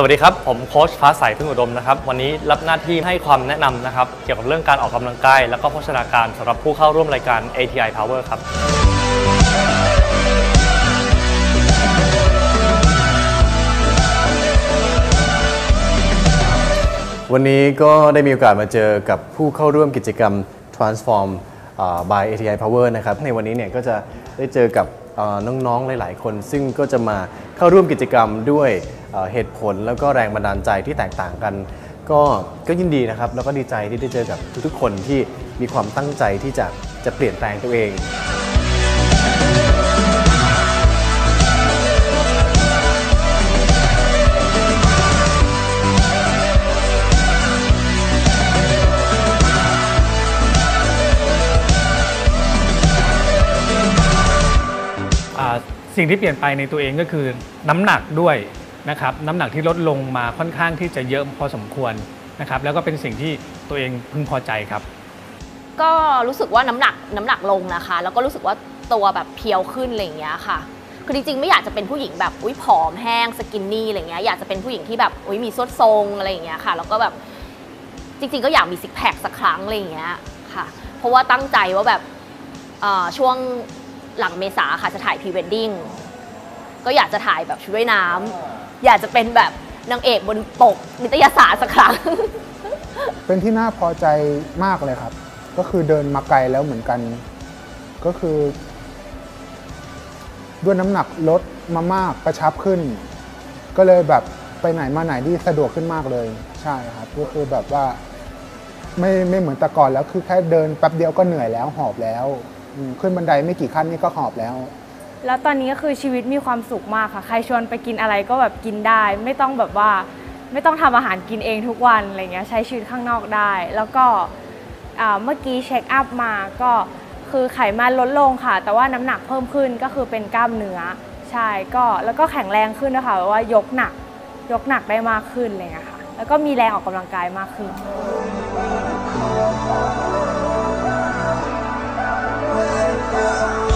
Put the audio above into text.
สวัสดีครับ ผมโค้ชฟ้าใสพึ่งอุดมนะครับ วันนี้รับหน้าที่ให้ความแนะนำนะครับ เกี่ยวกับเรื่องการออกกำลังกาย และก็โภชนาการสำหรับผู้เข้าร่วมรายการ ATI Power ครับ วันนี้ก็ได้มีโอกาสมาเจอกับผู้เข้าร่วมกิจกรรม Transform by ATI Power นะครับ ในวันนี้เนี่ยก็จะได้เจอกับน้องๆหลาย ๆ คน ซึ่งก็จะมาเข้าร่วมกิจกรรมด้วย เหตุผลแล้วก็แรงบันดาลใจที่แตกต่างกัน ก็ก็ยินดีนะครับ แล้วก็ดีใจที่ได้เจอกับทุกๆคนที่มีความตั้งใจที่จะจะเปลี่ยนแปลงตัวเองสิ่งที่เปลี่ยนไปในตัวเองก็คือน้ำหนักด้วย นะครับน้ำหนักที่ลดลงมาค่อนข้างที่จะเยอะพอสมควรนะครับแล้วก็เป็นสิ่งที่ตัวเองพึงพอใจครับ ก็รู้สึกว่าน้ำหนักน้ำหนักลงนะคะ แล้วก็รู้สึกว่าตัวแบบเพียวขึ้นอะไรอย่างเงี้ยค่ะ คือจริงๆไม่อยากจะเป็นผู้หญิงแบบอุ้ยผอมแห้งสกินนี่อะไรเงี้ยอยากจะเป็นผู้หญิงที่แบบอุ้ยมีสวดทรงอะไรอย่างเงี้ยค่ะ แล้วก็แบบจริงๆก็อยากมีซิกแพคสักครั้งอะไรอย่างเงี้ยค่ะ เพราะว่าตั้งใจว่าแบบเอ่อช่วงหลังเมษาค่ะจะถ่ายพรีเวดดิ้ง ก็อยากจะถ่ายแบบชุดว่ายน้ำอยากจะเป็นแบบนางเอกบนปกนิตยสารสักครั้ง เป็นที่น่าพอใจมากเลยครับ ก็คือเดินมาไกลแล้วเหมือนกัน ก็คือ ด้วยน้ำหนักลดมามากกระชับขึ้น ก็เลยแบบไปไหนมาไหนที่สะดวกขึ้นมากเลย ใช่ครับก็คือแบบว่า ไม่ไม่เหมือนแต่ก่อนแล้วคือแค่เดินแป๊บเดียวก็เหนื่อยแล้วหอบแล้วอืมขึ้นบันไดไม่กี่ขั้นนี่ก็หอบแล้ว แล้วตอนนี้ก็คือชีวิตมีความสุขมากค่ะ ใครชวนไปกินอะไรก็แบบกินได้ ไม่ต้องแบบว่าไม่ต้องทำอาหารกินเองทุกวันอะไรเงี้ยใช้ชีวิตข้างนอกได้ แล้วก็เมื่อกี้เช็คอัพมาก็คือไขมันลดลงค่ะ แต่ว่าน้ำหนักเพิ่มขึ้นก็คือเป็นกล้ามเนื้อใช่ก็แล้วก็แข็งแรงขึ้นนะคะว่ายกหนักยกหนักได้มากขึ้นอะไรเงี้ยค่ะแล้วก็มีแรงออกกำลังกายมากขึ้น Thank